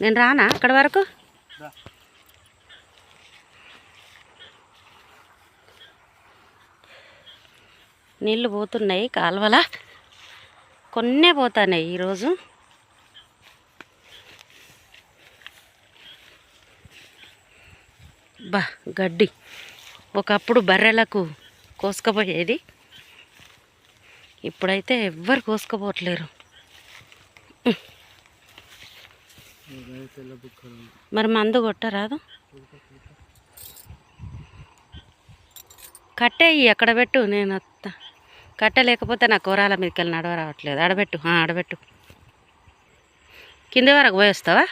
నేను రానా? అక్కడ వరకు. నీళ్ళు పోతున్నాయి కాలువల? కొన్నే పోతున్నాయి ఈరోజు. బా గడ్డి. ఒకప్పుడు బర్రెలకు కోసుకపోయేది. ఇప్పుడైతే ఎవ్వరు కోసుకపోవట్లేరు. మరి మందు కొట్టరాదు కట్టేయి ఎక్కడ పెట్టు నేను వస్తా కట్టలేకపోతే నా కూరాల మీదకి వెళ్ళి నడవ రావట్లేదు ఆడబెట్టు అడబెట్టు ఆడబెట్టు. కింది వరకు పోయి వస్తావా?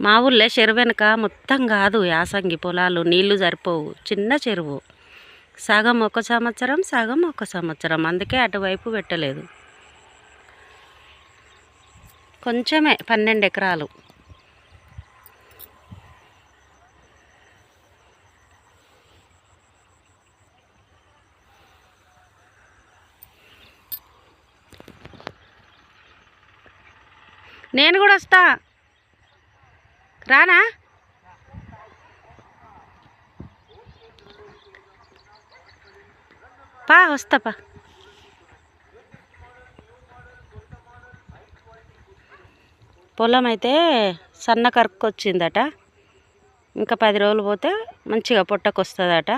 మా ఊళ్ళో చెరువు వెనక మొత్తం కాదు. యాసంగి పొలాలు నీళ్ళు సరిపోవు. చిన్న చెరువు. సగం ఒక సంవత్సరం సగం ఒక సంవత్సరం. అందుకే అటువైపు పెట్టలేదు. కొంచెమే పన్నెండు ఎకరాలు. నేను కూడా వస్తా. రానా? పా వస్తా పా. పొలం అయితే సన్న కరుక్కొచ్చిందట. ఇంకా పది రోజులు పోతే మంచిగా పొట్టకొస్తుందట.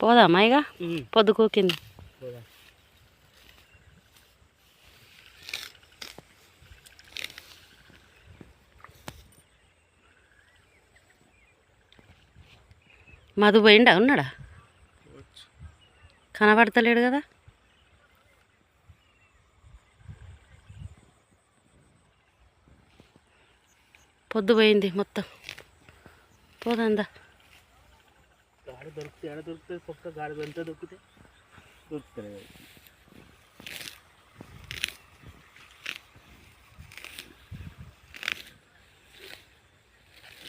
పోదామా ఇక పొద్దుకూకింది మధు పోయిండా? ఉన్నాడా? కనబడతలేడు కదా? పొద్దు పోయింది మొత్తం. పోదందా గాడి దొరికితే ఎడ దొరుకుతుంది పక్క గాడి ఎంత దొరికితే దొరుకుతుంది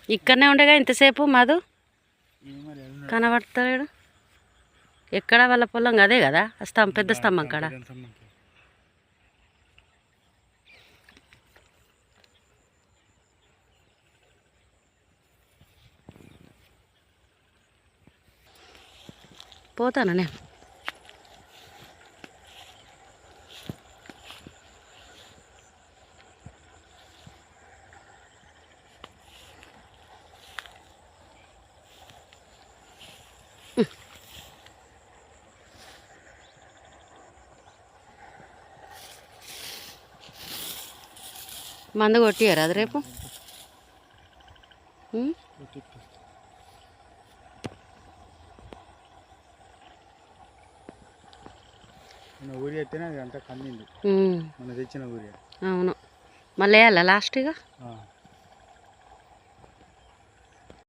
ఇక్కడనే ఉండగా ఇంతసేపు మధు కనబడతలేడు ఎక్కడ వాళ్ళ పొలం అదే కదా ఆ స్తంభం పెద్ద స్తంభం కాడ పోతాను నేను మందు కొట్టియారు అది రేపు? మన అంతా కమ్మింది. మన తెచ్చిన అవును మళ్ళీ వేయాలా లాస్ట్గా.